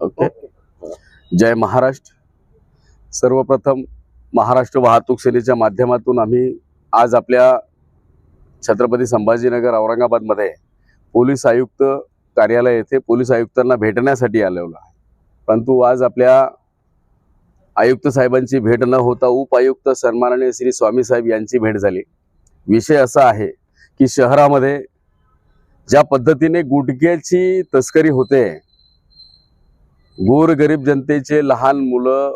Okay. जय महाराष्ट्र. सर्वप्रथम महाराष्ट्र वाहतूक सेनेच्या माध्यमातून आम्ही आज आपल्या छत्रपती संभाजीनगर औरंगाबादमध्ये पोलीस आयुक्त कार्यालय येथे पोलीस आयुक्तांना भेटण्यासाठी आलेलो आहे. परंतु आज आपल्या आयुक्त साहेबांची भेट न होता उपायुक्त सन्माननीय श्री स्वामी साहेब यांची भेट झाली. विषय असा आहे की शहरामध्ये ज्या पद्धतीने गुटख्याची तस्करी होते गोरगरीब जनतेचे लहान मुलं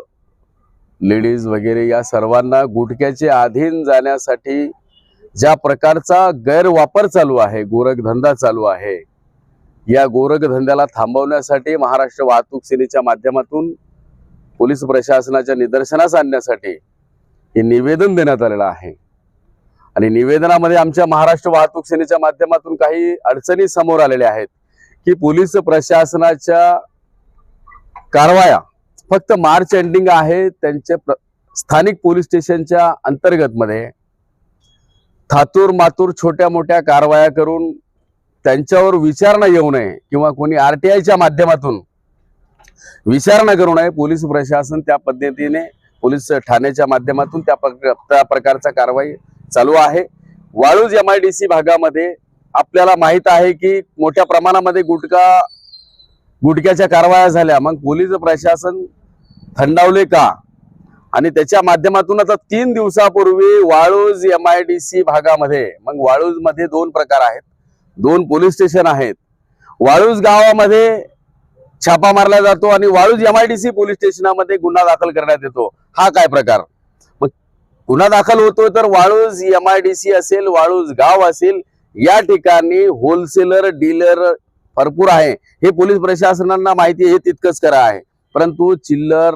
लेडीज वगैरे या सर्वांना गुटख्याचे अधीन जाण्यासाठी ज्या प्रकारचा गैरवापर चालू आहे गोरखधंदा चालू आहे या गोरखधंद्याला थांबवण्यासाठी महाराष्ट्र वाहतूक सेनेच्या माध्यमातून पोलीस प्रशासनाच्या निदर्शनास आणण्यासाठी हे निवेदन देण्यात आलेलं आहे. आणि निवेदनामध्ये आमच्या महाराष्ट्र वाहतूक सेनेच्या माध्यमातून काही अडचणी समोर आलेल्या आहेत की पोलीस प्रशासनाच्या कारवाया. फक्त मार्च एंडिंग आहे त्यांचे स्थानिक पोलीस स्टेशनच्या अंतर्गत मध्ये थातूर मातूर छोट्या मोठ्या कारवाया करून त्यांच्यावर विचारणा येऊ नये किंवा कोणी आरटीआयच्या माध्यमातून विचारणा करू नये पोलीस प्रशासन त्या पद्धतीने पोलीस ठाण्याच्या माध्यमातून त्या त्या प्रकारचा कारवाई चालू आहे. Waluj M I D C भागामध्ये आपल्याला माहीत आहे की मोठ्या प्रमाणामध्ये गुटखा गुटख्याच्या कारवाया झाल्या. मग पोलीस प्रशासन थंडावले का? आणि त्याच्या माध्यमातून आता तीन दिवसापूर्वी Waluj M I D C भागामध्ये मग वाळूजमध्ये दोन प्रकार आहेत. दोन पोलीस स्टेशन आहेत. वाळूज गावामध्ये छापा मारला जातो आणि Waluj M I D C police स्टेशनामध्ये गुन्हा दाखल करण्यात येतो. हा काय प्रकार? मग गुन्हा दाखल होतो तर Waluj M I D C असेल वाळूज गाव असेल या ठिकाणी होलसेलर डीलर भरपूर आहे. हे पोलीस प्रशासनांना माहिती आहे, हे तितकंच करा आहे. परंतु चिल्लर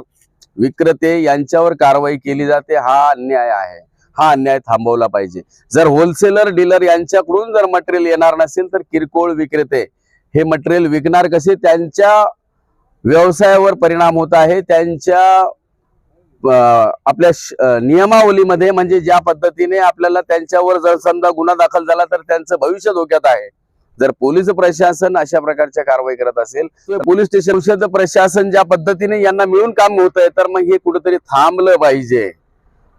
विक्रेते यांच्यावर कारवाई केली जाते हा अन्याय आहे. हा अन्याय थांबवला पाहिजे. जर होलसेलर डीलर यांच्याकडून जर मटेरियल येणार नसेल तर किरकोळ विक्रेते. हे मटेरियल विकणार कसे? त्यांच्या व्यवसायावर परिणाम होत आहे. त्यांच्या अं, आपल्या नियमावलीमध्ये म्हणजे ज्या पद्धतीने आपल्याला त्यांच्यावर जर समजा गुन्हा दाखल झाला तर त्यांचं भविष्य धोक्यात आहे. जर पोलीस प्रशासन अशा प्रकारच्या कारवाई करत असेल पोलीस स्टेशन प्रशासन ज्या पद्धतीने यांना मिळून काम होत आहे तर मग हे कुठेतरी थांबलं पाहिजे.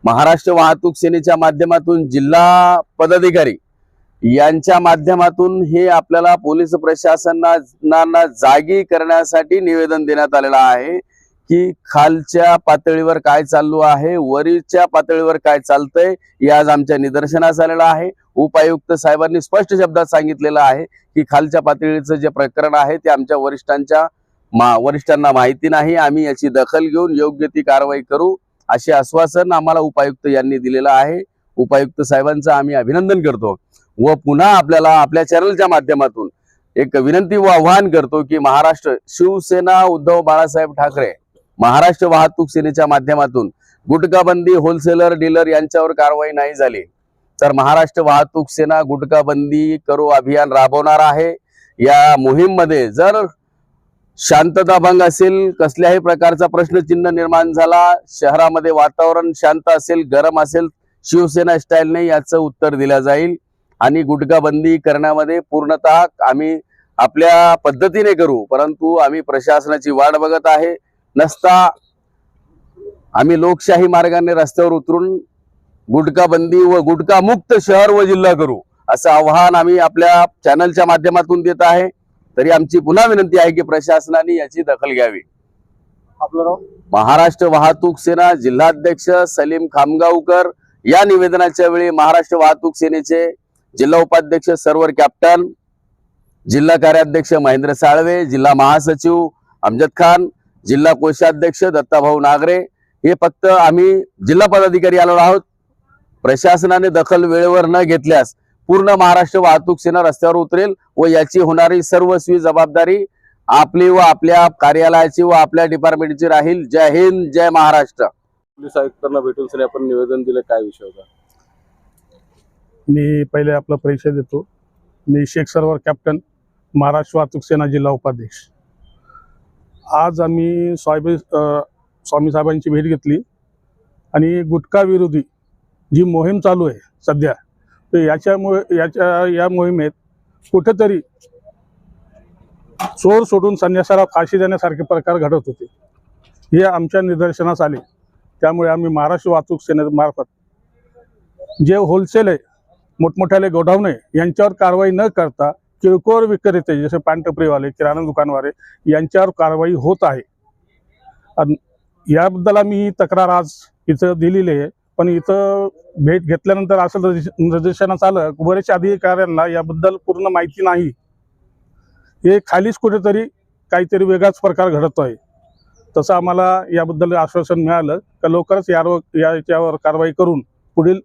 महाराष्ट्र वाहतूक सेनेच्या माध्यमातून जिल्हा पदाधिकारी यांच्या माध्यमातून हे आपल्याला पोलीस प्रशासनाला जागी करण्यासाठी निवेदन देण्यात आलेलं आहे. की खालच्या पातळीवर काय चालू आहे वरीच्या पातळीवर काय चालतंय हे आज आमच्या निदर्शनास आलेलं आहे. उपायुक्त साहेबांनी स्पष्ट शब्दात सांगितलेलं आहे की खालच्या पातळीचं जे प्रकरण आहे ते आमच्या वरिष्ठांच्या मा वरिष्ठांना माहिती नाही. आम्ही याची दखल घेऊन योग्य ती कारवाई करू असे आश्वासन आम्हाला उपायुक्त यांनी दिलेलं आहे. उपायुक्त साहेबांचं आम्ही अभिनंदन करतो व पुन्हा आपल्याला आपल्या चॅनलच्या माध्यमातून एक विनंती व आव्हान करतो की महाराष्ट्र शिवसेना उद्धव बाळासाहेब ठाकरे महाराष्ट्र वाहतूक सेनेच्या माध्यमातून गुटखाबंदी होलसेलर डीलर यांच्यावर कारवाई नाही झाली. तर महाराष्ट्र वाहतूक सेना गुटखाबंदी करो करू अभियान राबवणार आहे. या मोहीममध्ये जर शांतता भंग असेल कसल्याही प्रकारचा प्रश्नचिन्ह निर्माण झाला शहरामध्ये वातावरण शांत असेल गरम असेल शिवसेना स्टाईलने याचं उत्तर दिलं जाईल. आणि गुटखाबंदी करण्यामध्ये पूर्णतः आम्ही आपल्या पद्धतीने करू परंतु आम्ही प्रशासनाची वाट बघत आहे. नसता आम्ही लोकशाही मार्गाने रस्त्यावर उतरून गुटखा बंदी व गुटखा मुक्त शहर व जिल्हा करू असं आव्हान आम्ही आपल्या चॅनलच्या माध्यमातून देत आहे. तरी आमची पुन्हा विनंती आहे की प्रशासनाने याची दखल घ्यावी. महाराष्ट्र वाहतूक सेना जिल्हाध्यक्ष सलीम खामगावकर या निवेदनाच्या वेळी महाराष्ट्र वाहतूक सेनेचे जिल्हा उपाध्यक्ष सर्वर कॅप्टन जिल्हा कार्याध्यक्ष महेंद्र साळवे जिल्हा महासचिव अमजद खान जिल्हा कोषाध्यक्ष दत्ताभाऊ नागरे. हे फक्त आम्ही जिल्हा पदाधिकारी आलो आहोत. प्रशासनाने दखल वेळेवर न घेतल्यास पूर्ण महाराष्ट्र वाहतूक सेना रस्त्यावर उतरेल व याची होणारी सर्वस्वी जबाबदारी आपली व आपल्या कार्यालयाची व आपल्या डिपार्टमेंटची राहील. जय हिंद जय महाराष्ट्र. पोलीस आयुक्तांना भेटून सर आपण निवेदन दिलं काय विषय होता? मी पहिले आपला परिचय देतो. मी शेख सरवर कॅप्टन महाराष्ट्र वाहतूक सेना जिल्हा उपाध्यक्ष. आज आम्ही स्वामी स्वामी साहेबांची भेट घेतली. आणि गुटखा विरोधी जी मोहीम चालू आहे सध्या तर याच्यामुळे याच्या या मोहिमेत कुठेतरी चोर सोडून संन्यासाला फाशी देण्यासारखे प्रकार घडत होते. हे आमच्या निदर्शनास आले. त्यामुळे आम्ही महाराष्ट्र वाहतूक सेनेमार्फत जे होलसेल आहे मोठमोठ्याले गोडाऊन आहे यांच्यावर कारवाई न करता किरकोळ विक्रेते जसे पानटपरीवाले किराणा दुकानवाले यांच्यावर कारवाई होत आहे. अन याबद्दल आम्ही तक्रार आज इथं दिलेली आहे. पण इथं भेट घेतल्यानंतर असं निर्देश- निदर्शनास आलं बरेचशा अधिकाऱ्यांना याबद्दल पूर्ण माहिती नाही. हे खालीच कुठेतरी काहीतरी वेगळाच प्रकार घडतो आहे तसं आम्हाला याबद्दल आश्वासन मिळालं का लवकरच यावर याच्यावर कारवाई करून पुढील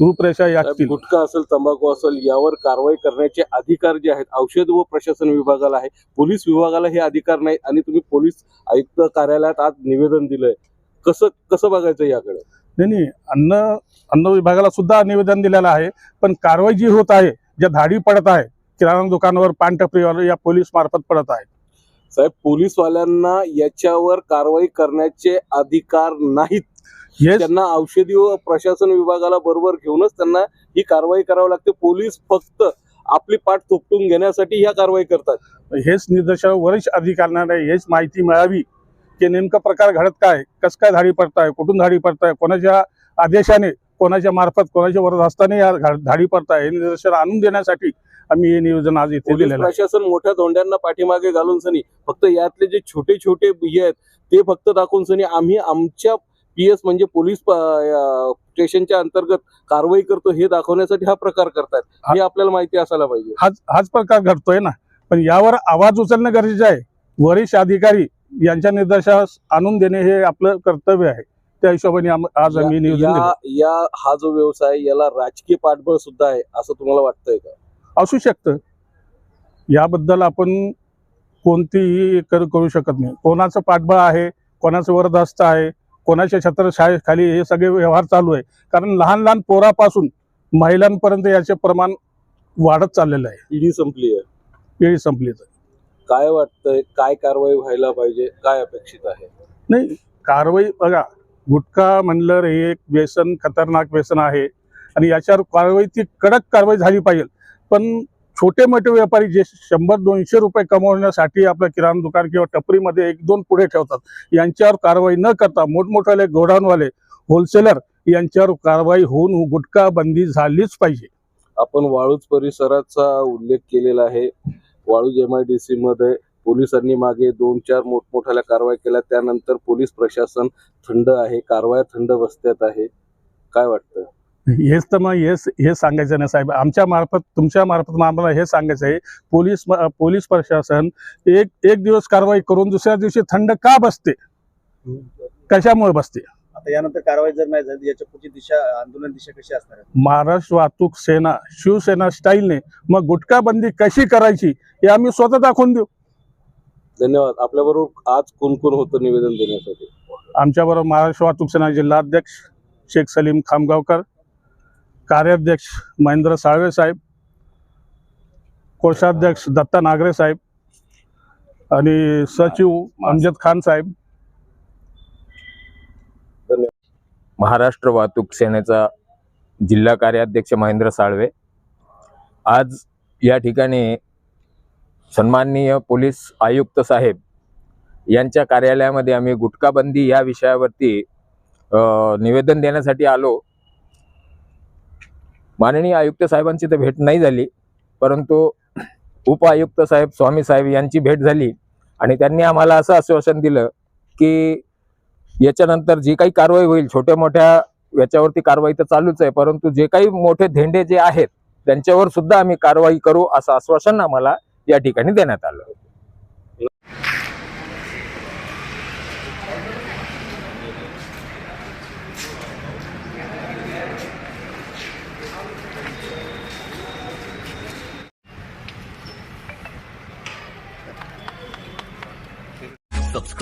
रूपरेषा यातील गुटखा असेल तंबाखू असेल यावर कारवाई करण्याचे अधिकार जे आहेत औषध व प्रशासन विभागाला आहे. पोलीस विभागाला हे अधिकार नाही आणि तुम्ही पोलीस आयुक्त कार्यालयात आज निवेदन दिलंय. कसं कसं बघायचं याकडे? नाही नाही अन्न अन्न विभागाला सुद्धा निवेदन दिलेलं आहे पण कारवाई जी होत आहे ज्या धाडी पडत आहे किराणा दुकानावर पानटपरीवर या पोलीस मार्फत पडत आहे. साहेब पोलीसवाल्यांना याच्यावर कारवाई करण्याचे अधिकार नाहीत. त्यांना औषधी व प्रशासन विभागाला बरोबर घेऊनच त्यांना ही कारवाई करावी लागते. पोलीस फक्त आपली पाठ थोपटून घेण्यासाठी ह्या कारवाई करतात. हेच निदर्शन वरिष्ठ अधिकाऱ्यांना हेच माहिती मिळावी की नेमका प्रकार घडत काय? कसं काय धाडी पडताय? कुठून धाडी पडताय? कोणाच्या आदेशाने कोणाच्या मार्फत कोणाच्या वरदहस्ताने या घा- धाडी पडताय? हे निदर्शन आणून देण्यासाठी आम्ही हे नियोजन आज इथे पोलीस दिलेलं आहे. प्रशासन मोठ्या धोंड्यांना पाठीमागे घालून सनी फक्त यातले जे छोटे छोटे हे आहेत ते फक्त दाखवून सनी आम्ही आमच्या पी एस म्हणजे पोलीस स्टेशनच्या अंतर्गत कारवाई करतो हे दाखवण्यासाठी हा प्रकार करतात हे. आपल्याला माहिती असायला पाहिजे. हाच हाच प्रकार घडतोय ना. पण यावर आवाज उचलणं गरजेचं आहे. वरिष्ठ अधिकारी यांच्या निर्देशास आणून देणे हे आपलं कर्तव्य आहे. त्या हिशोबाने आज आम्ही या या हा जो व्यवसाय याला राजकीय पाठबळ सुद्धा आहे असं तुम्हाला वाटतंय का? असू शकतं. याबद्दल आपण कोणतीही कर करू शकत नाही. कोणाचं पाठबळ आहे कोणाचं वरदहस्त आहे कोणाच्या छत्रछायाखाली हे सगळे व्यवहार चालू आहे. कारण लहान लहान पोरापासून महिलांपर्यंत याचे प्रमाण वाढत चाललेलं आहे. पिढी संपली आहे. पिढी संपली तर काय वाटतंय? काय कारवाई व्हायला पाहिजे? काय अपेक्षित आहे? नाही कारवाई बघा गुटखा म्हणलं हे एक व्यसन खतरनाक व्यसन आहे. आणि याच्यावर कारवाई ती कडक कारवाई झाली पाहिजे. पण छोटे मोठे व्यापारी जे शंभर दोनशे रुपये कमवण्यासाठी आपलं किराणा दुकान किंवा टपरीमध्ये एक दोन पुढे ठेवतात यांच्यावर कारवाई न करता मोठमोठाले गोडाऊनवाले होलसेलर यांच्यावर कारवाई होऊन गुटखा बंदी झालीच पाहिजे. आपण वाळूज परिसराचा उल्लेख केलेला आहे. Waluj M I D C मध्ये पोलिसांनी मागे दोन चार मोठमोठ्या कारवाई केल्या. त्यानंतर पोलीस प्रशासन थंड आहे कारवाया थंड बसत्यात आहे. काय वाटतं? हेच तर मग हेच हे सांगायचं नाही साहेब. आमच्या मार्फत तुमच्या मार्फत आम्हाला हे सांगायचं आहे. पोलीस पोलीस प्रशासन एक एक दिवस कारवाई करून दुसऱ्या दिवशी थंड का बसते? कशामुळे बसते? आता यानंतर कारवाई जर नाही झाली याच्या पुढची दिशा आंदोलन दिशा कशी असणार महाराष्ट्र वाहतूक सेना शिवसेना स्टाईलने मग गुटखा बंदी कशी करायची हे आम्ही स्वतः दाखवून देऊ. धन्यवाद. आपल्याबरोबर आज कोण कोण होतं निवेदन देण्यासाठी? आमच्याबरोबर महाराष्ट्र वाहतूक सेना जिल्हाध्यक्ष शेख सलीम खामगावकर कार्याध्यक्ष महेंद्र साळवे साहेब कोषाध्यक्ष दत्ता नागरे साहेब आणि सचिव अमजद खान साहेब. महाराष्ट्र वाहतूक सेनेचा जिल्हा कार्याध्यक्ष महेंद्र साळवे. आज या ठिकाणी सन्माननीय पोलीस आयुक्त साहेब यांच्या कार्यालयामध्ये आम्ही गुटखाबंदी या विषयावरती निवेदन देण्यासाठी आलो. माननीय आयुक्त साहेबांची तर भेट नाही झाली परंतु उपआयुक्त साहेब स्वामी साहेब यांची भेट झाली आणि त्यांनी आम्हाला असं आश्वासन दिलं की याच्यानंतर जी काही कारवाई होईल छोट्या मोठ्या याच्यावरती कारवाई तर चालूच आहे परंतु जे काही मोठे धेंडे जे आहेत त्यांच्यावर सुद्धा आम्ही कारवाई करू असं आश्वासन आम्हाला या ठिकाणी देण्यात आलं.